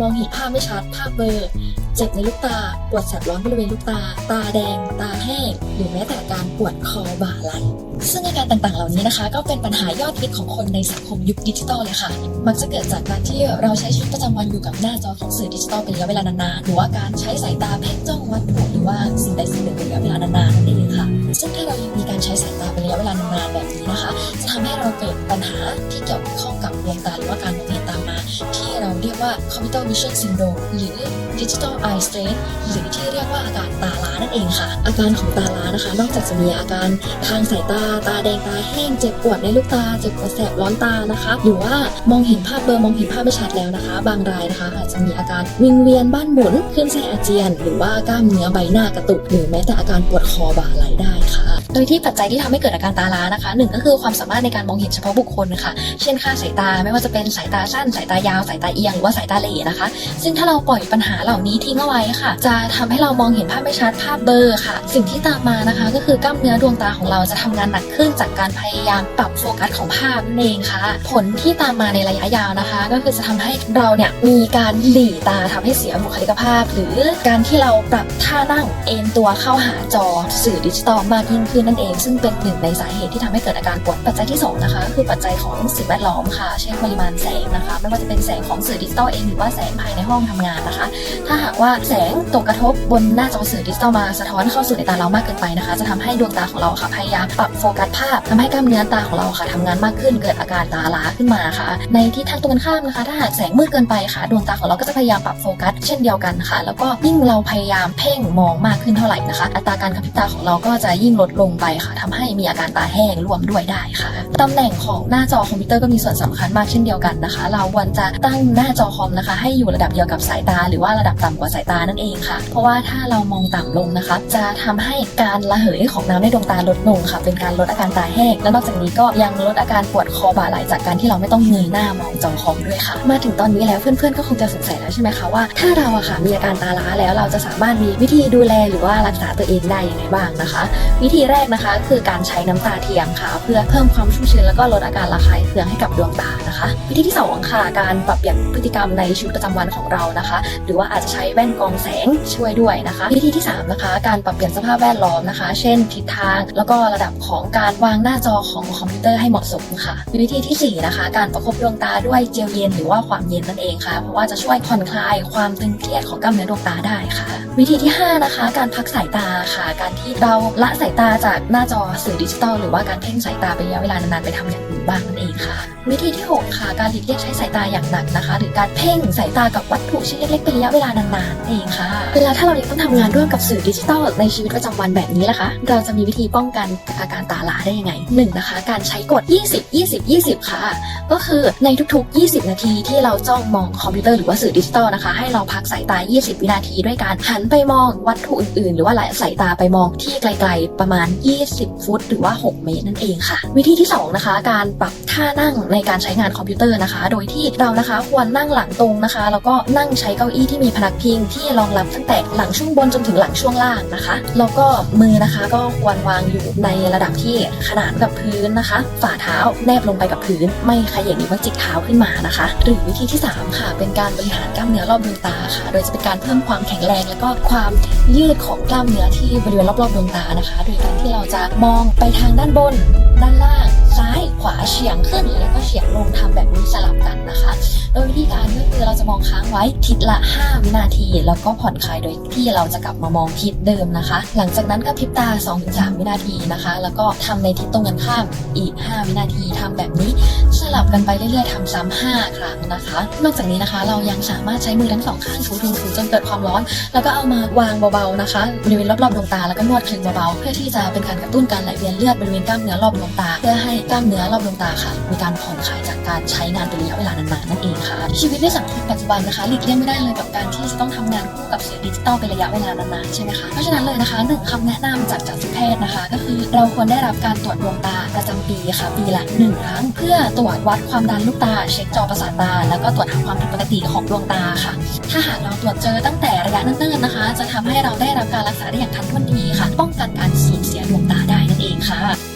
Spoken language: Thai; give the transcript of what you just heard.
มองเห็นภาพไม่ชัด ภาพเบลอเจ็บในลูกตา ปวดแสบร้อนบริเวณลูกตา ตาแดง ตาแห้ง หรือแม้แต่การปวดคอบ่าไหล ซึ่งอาการต่างๆ เหล่านี้นะคะ ก็เป็นปัญหายอดฮิตของคนในสังคมยุคดิจิทัลเลยค่ะ มักจะเกิดจากการที่เราใช้ชีวิตประจำวันอยู่กับหน้าจอของสื่อดิจิทัลเป็นระยะเวลานานๆ หรือว่าการใช้สายตาเพ่งจ้องวัตถุหรือว่าสิ่งใด ยกว่า computer vision syndrome หรือ digital eye strain หรือที่เรียกว่าอาการตาล้านั่นเองค่ะ อาการของตาล้านะคะ นอกจากจะมีอาการทางสายตา ตาแดงตาแห้ง เจ็บปวดในลูกตา เจ็บปวดแสบร้อนตานะคะ หรือว่ามองเห็นภาพเบลอมองเห็นภาพไม่ชัดแล้วนะคะ บางรายนะคะ อาจจะมีอาการวิงเวียนบ้านหมุนขึ้นไส้อาเจียน หรือว่ากล้ามเนื้อใบหน้ากระตุกหรือแม้แต่อาการปวดคอบ่าไหลได้ค่ะ โดยที่ปัจจัยที่ทำให้เกิดอาการตาล้านะคะหนึ่งก็คือความสามารถในการมองเห็นเฉพาะบุคคลค่ะ เช่นค่าสายตาไม่ว่าจะเป็นสายตาสั้นสายตายาวสายตาเอียงว่าสายตาเหล่นะคะ ซึ่งถ้าเราปล่อยปัญหาเหล่านี้ทิ้งเอาไว้ค่ะ จะทำให้เรามองเห็นภาพไม่ชัดภาพเบลอค่ะ สิ่งที่ตามมานะคะ ก็คือกล้ามเนื้อดวงตาของเราจะทำงานหนักขึ้นจากการพยายามปรับโฟกัสของภาพนั่นเองค่ะ ผลที่ตามมาในระยะยาวนะคะ ก็คือจะทำให้เราเนี่ยมีการหลีตาทำให้เสียบุคลิกภาพ หรือการที่เราปรับท่านั่งเอนตัวเข้าหาจอสื่อดิจิตอลมากยิ่งขึ้นนั่นเอง ซึ่งเป็นหนึ่งในสาเหตุที่ทำให้เกิดอาการปวดปัจจัยที่สองนะคะคือปัจจัยของสิ่งแวดล้อมค่ะ เช่นปริมาณแสงนะคะ ไม่ว่าจะเป็นแสงของสื่อดิจิตอลเองหรือว่าแสงภายในห้องทำงานนะคะ ถ้าหากว่าแสงตกกระทบบนหน้าจอสื่อดิจิตอลมาสะท้อนเข้าสู่ในตาเรามากเกินไปนะคะ จะทำให้ดวงตาของเราค่ะพยายามปรับโฟกัสภาพทำให้กล้ามเนื้อตาของเราค่ะทำงานมากขึ้นเกิดอาการตาล้าขึ้นมาค่ะ ในที่ทางตรงกันข้ามนะคะ ถ้าหากแสงมืดเกินไปค่ะ ดวงตาของเราก็จะพยายามปรับโฟกัสเช่นเดียวกันค่ะ แล้วก็ยิ่งเราพยายามเพ่งมองมากขึ้นเท่าไหร่นะคะ อัตราการกระพริบตาของเราก็จะยิ่งลดลงไปค่ะทำให้มีอาการตาแห้งรวมด้วยได้ค่ะตำแหน่งของหน้าจอคอมพิวเตอร์ก็มีส่วนสำคัญมากเช่นเดียวกันนะคะ เราควรจะตั้งหน้าจอคอมนะคะ ให้อยู่ระดับเดียวกับสายตา หรือว่าระดับต่ำกว่าสายตานั่นเองค่ะ เพราะว่าถ้าเรามองต่ำลงนะคะ จะทำให้การระเหยของน้ำในดวงตาลดลงค่ะ เป็นการลดอาการตาแห้งและนอกจากนี้ก็ยังลดอาการปวดคอบ่าไหลจากการที่เราไม่ต้องเงยหน้ามองจอคอมด้วยค่ะ มาถึงตอนนี้แล้วเพื่อนๆก็คงจะสงสัยแล้วใช่ไหมคะว่าถ้าเราอะค่ะมีอาการตาล้าแล้วเราจะสามารถมีวิธีดูแลหรือว่ารักษาตัวเองได้ยังไงบ้างนะคะ วิธีแรกนะคะคือการใช้น้ำตาเทียมค่ะ เพื่อเพิ่มความชุ่มชื้นแล้วก็ลดอาการระคายเคืองให้กับดวงตานะคะ วิธีที่สองค่ะ การปรับเปลี่ยนพฤติกรรมในชีวิตประจำวันของเรานะคะ หรือว่าอาจจะใช้แว่นกองแสงช่วยด้วยนะคะ วิธีที่สามนะคะ การปรับเปลี่ยนสภาพแวดล้อมนะคะ เช่น ทิศทาง แล้วก็ระดับของการวางหน้าจอของคอมพิวเตอร์ให้เหมาะสมค่ะ วิธีที่สี่นะคะ การประคบดวงตาด้วยเจลเย็นหรือว่าความเย็นนั่นเองค่ะ เพราะว่าจะช่วยผ่อนคลายความตึงเครียดของกล้ามเนื้อดวงตาได้ค่ะ วิธีที่ห้านะคะ การพักสายตาค่ะ การที่เราละสายตาจากหน้าจอสื่อดิจิตอลหรือว่าการเพ่งสายตาเป็นระยะเวลานานๆไปทำอย่างอื่นบ้างนั่นเองค่ะ วิธีที่ 6 ค่ะ การหลีกเลี่ยงใช้สายตาอย่างหนักนะคะ หรือการเพ่งสายตากับวัตถุชิ้นเล็กๆเป็นระยะเวลานานๆเองค่ะ เวลาถ้าเรายังต้องทำงานร่วมกับสื่อดิจิทัลในชีวิตประจำวันแบบนี้ล่ะคะ เราจะมีวิธีป้องกันอาการตาลาได้ยังไงหนึ่งนะคะ การใช้กฎ 20 20 20 ค่ะ ก็คือในทุกๆ 20 นาทีที่เราจ้องมองคอมพิวเตอร์หรือว่าสื่อดิจิทัลนะคะ ให้เราพักสายตา 20 วินาทีด้วยการหันไปมองวัตถุอื่นๆ หรือว่าหลายสายตาไปมองที่ไกลๆประมาณ 20 ฟุต หรือว่า 6 เมตรนั่นเองค่ะ วิธีที่สองนะคะ การปรับท่านั่งในการใช้งานคอมพิวเตอร์นะคะ โดยที่เรานะคะควรนั่งหลังตรงนะคะ แล้วก็นั่งใช้เก้าอี้ที่มีพนักพิงที่รองรับตั้งแต่หลังช่วงบนจนถึงหลังช่วงล่างนะคะ แล้วก็มือนะคะก็ควรวางอยู่ในระดับที่ขนานกับพื้นนะคะ ฝ่าเท้าแนบลงไปกับพื้น ไม่ขยับหรือว่าจิกเท้าขึ้นมานะคะ หรือวิธีที่สามค่ะ เป็นการบริหารกล้ามเนื้อรอบดวงตาค่ะ โดยจะเป็นการเพิ่มความแข็งแรง แล้วก็ความยืดของกล้ามเนื้อที่บริเวณรอบๆดวงตานะคะ โดยการที่เราจะมองไปทางด้านบน ด้านล่าง ซ้ายขวาเฉียงขึ้นแล้วก็เฉียงลงทำแบบนี้สลับกันนะคะ โดยวิธีการก็คือเราจะมองค้างไว้ทิศละ 5 วินาที แล้วก็ผ่อนคลายโดยที่เราจะกลับมามองทิศเดิมนะคะ หลังจากนั้นก็พริบตา 2-3 วินาทีนะคะ แล้วก็ทำในทิศตรงกันข้ามอีก 5 วินาทีทำแบบนี้สลับกันไปเรื่อยๆทำซ้ำ5ครั้งนะคะ นอกจากนี้นะคะเรายังสามารถใช้มือทั้งสองข้างถูๆๆจนเกิดความร้อน แล้วก็เอามาวางเบาๆนะคะบริเวณรอบๆดวงตาแล้วก็นวดคลึงเบาๆเพื่อที่จะเป็นการกระตุ้นการไหลเวียนเลือดบริเวณกล้ามเนื้อรอบดวงตา เพื่อให้กล้ามเนื้อรอบดวงตาค่ะ มีการผ่อนคลายจากการใช้งานเป็นระยะเวลานานๆนั่นเองค่ะ ชีวิตในสังคมปัจจุบันนะคะหลีกเลี่ยงไม่ได้เลยกับการที่จะต้องทำงานคู่กับสื่อดิจิทัลเป็นระยะเวลานานๆใช่ไหมคะเพราะฉะนั้นเลยนะคะหนึ่งคำแนะนำจากจักษุแพทย์นะคะ ก็คือเราควรได้รับการตรวจดวงตาประจำปีค่ะปีละหนึ่งครั้ง เพื่อตรวจวัดความดันลูกตา เช็คจอประสาทตา แล้วก็ตรวจหาความผิดปกติของดวงตาค่ะ ถ้าหากเราตรวจเจอตั้งแต่ระยะเนิ่นๆนะคะ จะทำให้เราได้รับการรักษาได้อย่างทันท่วงทีค่ะ ป้องกันการสูญเสียดวงตาได้นั่นเองค่ะ